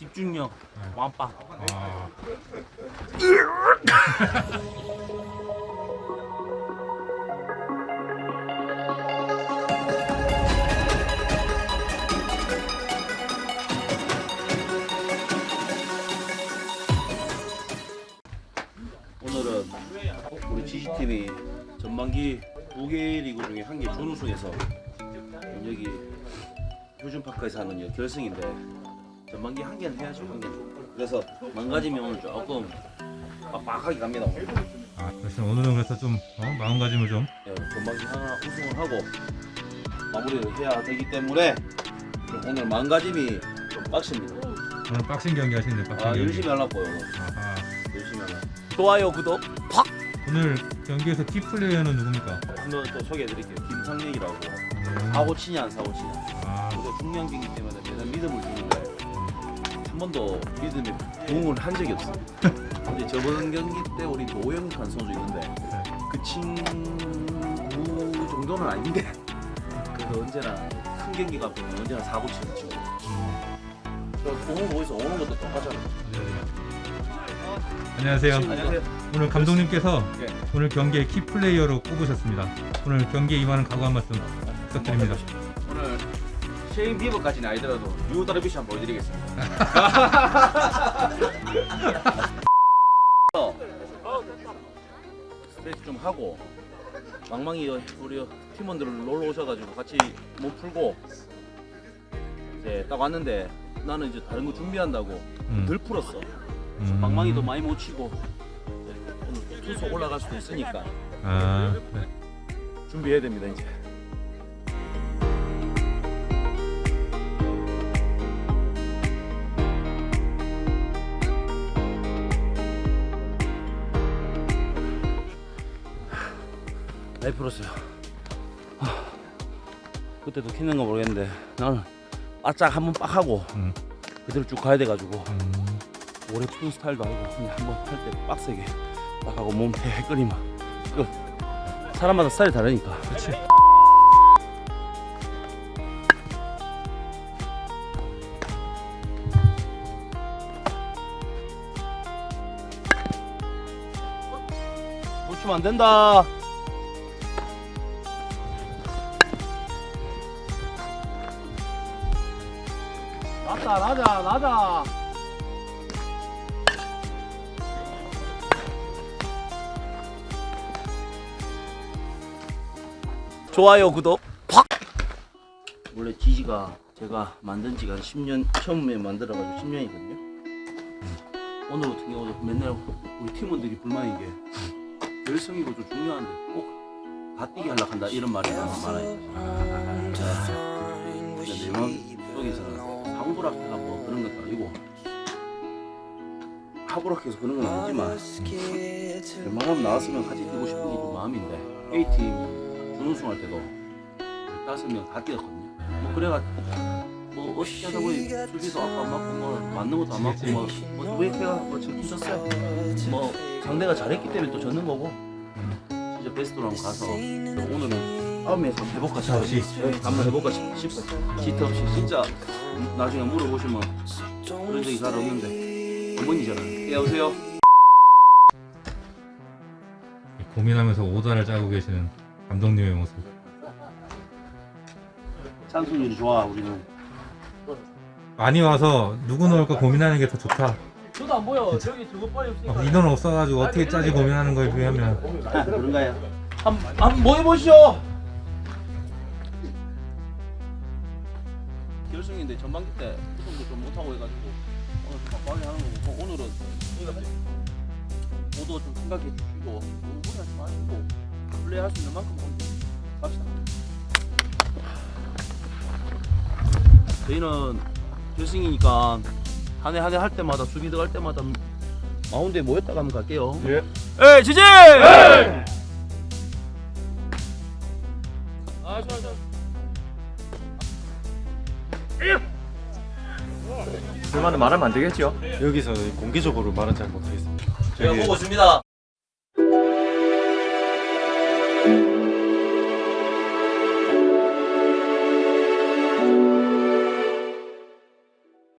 집중력 완빵. 아, 오늘은 우리 GC팀이 전반기 두 개 리그 중에 한 개 준우승해서 여기 효준파크에서 하는 이 결승인데 전반기 한 개는 해야죠 한 개는. 그래서 망가지면 오늘 조금 빡빡하게 갑니다 오늘. 아, 그래서 오늘은 그래서 좀 어, 마음가짐을 좀. 예, 전반기 하나 우승을 하고 마무리를 해야 되기 때문에 좀 오늘 마음가짐이 좀 빡십니다. 오늘 박싱 경기 하시는데 박싱 아 경기. 열심히 하려고요 오늘. 아하. 열심히 하려 좋아요 구독 팍! 오늘 경기에서 키 플레이어는 누굽니까? 한번 또 소개해드릴게요. 김상력이라고. 음, 사고 치냐 안 사고 치냐. 아, 우리가 중량 경기 때문에 매번 믿음을 주는데 한 번도 믿음에 부응을 한 적이 없어요. 근데 저번 경기 때 우리 노영칸 선수 있는데 네. 그 친구 정도는 아닌데 그래도 언제나 큰 경기가 앞에는 언제나 사고 치는 친구. 음, 저 오는 거기서 오는 것도 똑같잖아요. 안녕하세요. 안녕하세요. 오늘 감독님께서 네. 오늘 경기의 키 플레이어로 꼽으셨습니다. 오늘 경기에 임하는 각오 한 말씀 부탁드립니다. 오늘 쉐인 비버까지는 아니더라도 유 다르비시 한번 보여드리겠습니다. 스트레치 좀 하고 망망이 우리 팀원들 놀러 오셔가지고 같이 몸 풀고 이제 딱 왔는데 나는 이제 다른 거 준비한다고 음, 덜 풀었어. 음. 망망이도 많이 못 치고 오늘 투수 올라갈 수도 있으니까 아, 네. 준비해야 됩니다 이제. 많이 풀었어요. 하, 그때도 키는 거 모르겠는데 나는 바짝 한번 빡 하고 음, 그대로 쭉 가야 돼가지고 음, 오래 푸는 스타일도 아니고 그냥 한번 할 때 빡세게 딱 하고 몸 해 끓이면 끝 사람마다 스타일이 다르니까. 그렇지. 놓치면 안 된다 나다 나자 나자 좋아요 구독 팍 원래 지지가 제가 만든 지가 한 10년 처음에 만들어가지고 10년이거든요 오늘 같은 경우도 맨날 우리 팀원들이 불만인 게 열성이고 좀 중요한데 꼭다 뛰게 하려고 한다 이런 말이 많아요 근데 내 마음 속에서는 상부락해갖고 그런 것도 아니고. 하부락해서 그런 건 아니지만 웬만하면 나왔으면 같이 뛰고 싶은 게 좀 마음인데 A팀 준우승 할 때도 다섯 명 다 뛰었거든요. 뭐 그래가지고 뭐 어떻게 하다 보니 수비도 아까 안 맞고 뭐 맞는 것도 안 맞고 뭐, 뭐 우에케가 뭐 지금 졌어요. 뭐 상대가 잘했기 때문에 또 졌는 거고. 진짜 베스트로 한번 가서 오늘은 아홉명에서 회복하자 자, 없이. 네, 한번 해볼까 싶- 싶어요 지트 없이 진짜 나중에 물어보시면 그런 적이 잘 없는데 어머니잖아요 예 여보세요 고민하면서 오다를 짜고 계시는 감독님의 모습. 찬성률이 좋아 우리는 많이 와서 누구 넣을까 고민하는 게 더 좋다. 저도 안 보여. 저기 저거 빨리 없으니까. 어, 인원 없어가지고 어떻게 짜지 고민하는 거에 비하면 그런가요? 한번 모여보시죠 결승인데 전반기 때 우승도 좀 못하고 해가지고 오늘 좀 빨리 하는 거고 어, 오늘은 모두 좀 생각해 주시고 너무 무리하지 마시고 플레이할 수 있는 만큼 오늘 갑시다 저희는 결승이니까 한 해 한 해 할 때마다 수비 들어갈 때마다 마운드에 모였다가 한번 갈게요 예. 에이 지지! 아, 불만은 말하면 안 되겠죠? 여기서 공개적으로 말은 잘 못하겠습니다. 제가 보고 있습니다